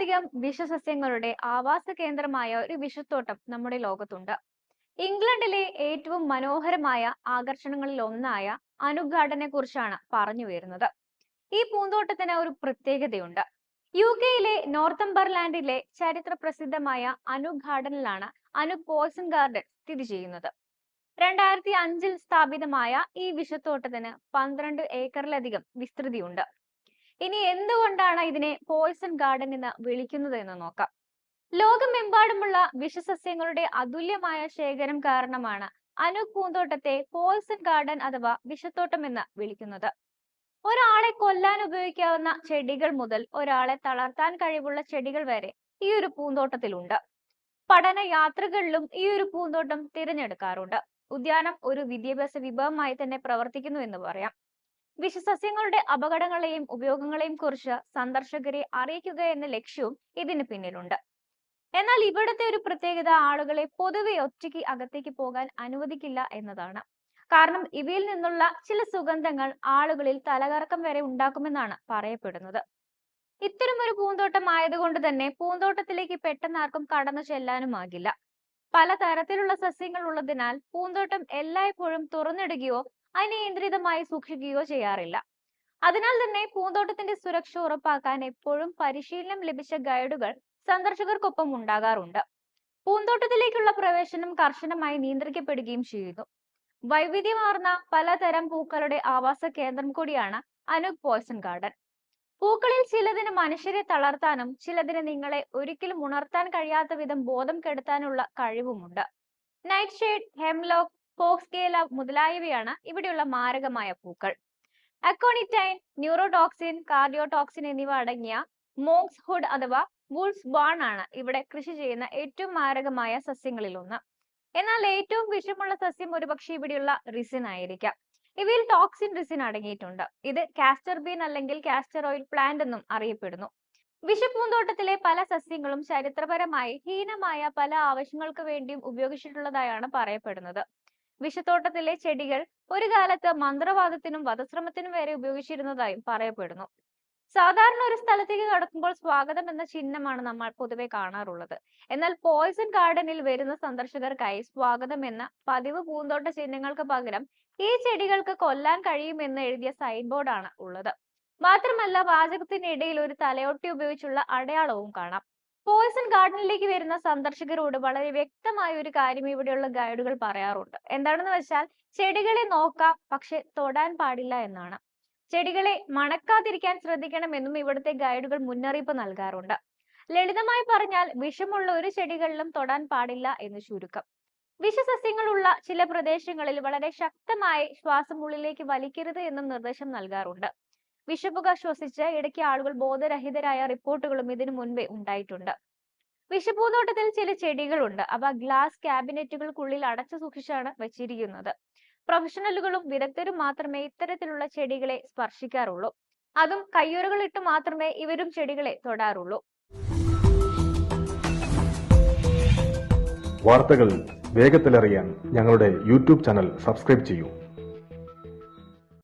നൂറിലധികം വിഷസസ്യങ്ങളുടെ ആവാസ കേന്ദ്രമായ ഒരു വിഷത്തോട്ടം നമ്മുടെ ലോകത്തുണ്ട്. ഇംഗ്ലണ്ടിലെ ഏറ്റവും മനോഹരമായ ആകർഷണങ്ങളിൽ ഒന്നായ അനുഗാർഡനെ കുറിച്ചാണ് പറഞ്ഞു വരുന്നത്. ഈ പൂന്തോട്ടത്തിന് ഒരു പ്രത്യേകതയുണ്ട്. യു കെയിലെ നോർത്തംബർലാൻഡിലെ ചരിത്ര പ്രസിദ്ധമായ അനുഗാർഡനിലാണ് ഗാർഡനിലാണ് അനുക് പോയ്സൺ ഗാർഡൻ സ്ഥിതി ചെയ്യുന്നത്. രണ്ടായിരത്തി അഞ്ചിൽ സ്ഥാപിതമായ ഈ വിഷത്തോട്ടത്തിന് പന്ത്രണ്ട് ഏക്കറിലധികം വിസ്തൃതിയുണ്ട്. ഇനി എന്തുകൊണ്ടാണ് ഇതിനെ പോയ്സൺ ഗാർഡൻ എന്ന് വിളിക്കുന്നത് എന്ന് നോക്കാം. ലോകമെമ്പാടുമുള്ള വിഷസസ്യങ്ങളുടെ അതുല്യമായ ശേഖരം കാരണമാണ് അനുക് പൂന്തോട്ടത്തെ പോയ്സൺ ഗാർഡൻ അഥവാ വിഷത്തോട്ടം എന്ന് വിളിക്കുന്നത്. ഒരാളെ കൊല്ലാൻ ഉപയോഗിക്കാവുന്ന ചെടികൾ മുതൽ ഒരാളെ തളർത്താൻ കഴിവുള്ള ചെടികൾ വരെ ഈ ഒരു പൂന്തോട്ടത്തിലുണ്ട്. പഠന യാത്രകളിലും ഈ ഒരു പൂന്തോട്ടം തിരഞ്ഞെടുക്കാറുണ്ട്. ഉദ്യാനം ഒരു വിദ്യാഭ്യാസ വിഭവമായി തന്നെ പ്രവർത്തിക്കുന്നു എന്ന് പറയാം. വിഷസസ്യങ്ങളുടെ അപകടങ്ങളെയും ഉപയോഗങ്ങളെയും കുറിച്ച് സന്ദർശകരെ അറിയിക്കുക എന്ന ലക്ഷ്യവും ഇതിന് പിന്നിലുണ്ട്. എന്നാൽ ഇവിടുത്തെ ഒരു പ്രത്യേകത ആളുകളെ പൊതുവെ ഒറ്റയ്ക്ക് അകത്തേക്ക് പോകാൻ അനുവദിക്കില്ല എന്നതാണ്. കാരണം ഇവയിൽ നിന്നുള്ള ചില സുഗന്ധങ്ങൾ ആളുകളിൽ തലകറക്കം വരെ ഉണ്ടാക്കുമെന്നാണ് പറയപ്പെടുന്നത്. ഇത്തരമൊരു പൂന്തോട്ടം ആയതുകൊണ്ട് തന്നെ പൂന്തോട്ടത്തിലേക്ക് പെട്ടെന്ന് ആർക്കും കടന്നു ചെല്ലാനുമാകില്ല പല തരത്തിലുള്ള സസ്യങ്ങൾ ഉള്ളതിനാൽ പൂന്തോട്ടം എല്ലായ്പ്പോഴും തുറന്നിടുകയോ അനിയന്ത്രിതമായി സൂക്ഷിക്കുകയോ ചെയ്യാറില്ല. അതിനാൽ തന്നെ പൂന്തോട്ടത്തിന്റെ സുരക്ഷ ഉറപ്പാക്കാൻ എപ്പോഴും പരിശീലനം ലഭിച്ച ഗൈഡുകൾ സന്ദർശകർക്കൊപ്പം ഉണ്ടാകാറുണ്ട്. പൂന്തോട്ടത്തിലേക്കുള്ള പ്രവേശനം കർശനമായി നിയന്ത്രിക്കപ്പെടുകയും ചെയ്യുന്നു. വൈവിധ്യമാർന്ന പലതരം പൂക്കളുടെ ആവാസ കേന്ദ്രം കൂടിയാണ് അനുക് പോയ്സൺ ഗാർഡൻ. പൂക്കളിൽ ചിലതിന് മനുഷ്യരെ തളർത്താനും ചിലതിന് നിങ്ങളെ ഒരിക്കലും ഉണർത്താൻ കഴിയാത്ത വിധം ബോധം കെടുത്താനുള്ള കഴിവുമുണ്ട്. നൈറ്റ് ഷെയ്ഡ് ഹെംലോക്ക് ഫോക്സ്കേല മുതലായവയാണ് ഇവിടെയുള്ള മാരകമായ പൂക്കൾ. അക്കോണിറ്റൈൻ ന്യൂറോടോക്സിൻ കാർഡിയോടോക്സിൻ എന്നിവ അടങ്ങിയ മോങ്സ് ഹുഡ് അഥവാ വുൾസ് ബോൺ ആണ് ഇവിടെ കൃഷി ചെയ്യുന്ന ഏറ്റവും മാരകമായ സസ്യങ്ങളിൽ ഒന്ന്. എന്നാൽ ഏറ്റവും വിഷമുള്ള സസ്യം ഒരുപക്ഷെ ഇവിടെയുള്ള റിസിൻ ആയിരിക്കാം. ഇവയിൽ ടോക്സിൻ റിസിൻ അടങ്ങിയിട്ടുണ്ട്. ഇത് കാസ്റ്റർ ബീൻ അല്ലെങ്കിൽ കാസ്റ്റർ ഓയിൽ പ്ലാന്റ് എന്നും അറിയപ്പെടുന്നു. വിഷപ്പൂന്തോട്ടത്തിലെ പല സസ്യങ്ങളും ചരിത്രപരമായി ഹീനമായ പല ആവശ്യങ്ങൾക്ക് വേണ്ടിയും ഉപയോഗിച്ചിട്ടുള്ളതായാണ് പറയപ്പെടുന്നത്. വിഷത്തോട്ടത്തിലെ ചെടികൾ ഒരു കാലത്ത് മന്ത്രവാദത്തിനും വധശ്രമത്തിനും വരെ ഉപയോഗിച്ചിരുന്നതായും പറയപ്പെടുന്നു. സാധാരണ ഒരു സ്ഥലത്തേക്ക് കടക്കുമ്പോൾ സ്വാഗതം എന്ന ചിഹ്നമാണ് നമ്മൾ പൊതുവെ കാണാറുള്ളത്. എന്നാൽ പോയ്സൺ ഗാർഡനിൽ വരുന്ന സന്ദർശകർക്കായി സ്വാഗതം എന്ന പതിവ് പൂന്തോട്ട ചിഹ്നങ്ങൾക്ക് പകരം ഈ ചെടികൾക്ക് കൊല്ലാൻ കഴിയുമെന്ന് എഴുതിയ സൈൻ ബോർഡാണ് ഉള്ളത്. മാത്രമല്ല വാചകത്തിനിടയിൽ ഒരു തലയോട്ടി ഉപയോഗിച്ചുള്ള അടയാളവും കാണാം. പോയ്സൺ ഗാർഡനിലേക്ക് വരുന്ന സന്ദർശകരോട് വളരെ വ്യക്തമായ ഒരു കാര്യം ഇവിടെയുള്ള ഗൈഡുകൾ പറയാറുണ്ട്. എന്താണെന്ന് വെച്ചാൽ ചെടികളെ നോക്കാം പക്ഷെ തൊടാൻ പാടില്ല എന്നാണ്. ചെടികളെ മണക്കാതിരിക്കാൻ ശ്രദ്ധിക്കണമെന്നും ഇവിടുത്തെ ഗൈഡുകൾ മുന്നറിയിപ്പ് നൽകാറുണ്ട്. ലളിതമായി പറഞ്ഞാൽ വിഷമുള്ള ഒരു ചെടികളിലും തൊടാൻ പാടില്ല എന്ന് ചുരുക്കം. വിഷസസ്യങ്ങളുള്ള ചില പ്രദേശങ്ങളിൽ വളരെ ശക്തമായി ശ്വാസം ഉള്ളിലേക്ക് വലിക്കരുത് എന്നും നിർദ്ദേശം നൽകാറുണ്ട്. വിഷപ്പുക ശ്വസിച്ച് ഇടയ്ക്ക് ആളുകൾ ബോധരഹിതരായ റിപ്പോർട്ടുകളും ഇതിനു മുൻപേ ഉണ്ടായിട്ടുണ്ട്. വിഷപ്പൂന്തോട്ടത്തിൽ ചില ചെടികളുണ്ട്. അവ ഗ്ലാസ് ക്യാബിനറ്റുകൾക്കുള്ളിൽ അടച്ചു സൂക്ഷിച്ചാണ് വെച്ചിരിക്കുന്നത്. പ്രൊഫഷണലുകളും വിദഗ്ധരും മാത്രമേ ഇത്തരത്തിലുള്ള ചെടികളെ സ്പർശിക്കാറുള്ളൂ. അതും കയ്യുറകൾ ഇട്ട് മാത്രമേ ഇവരും ചെടികളെ തൊടാറുള്ളൂ. വാർത്തകൾ വേഗത്തിലറിയാൻ ഞങ്ങളുടെ യൂട്യൂബ് ചാനൽ സബ്സ്ക്രൈബ് ചെയ്യൂ.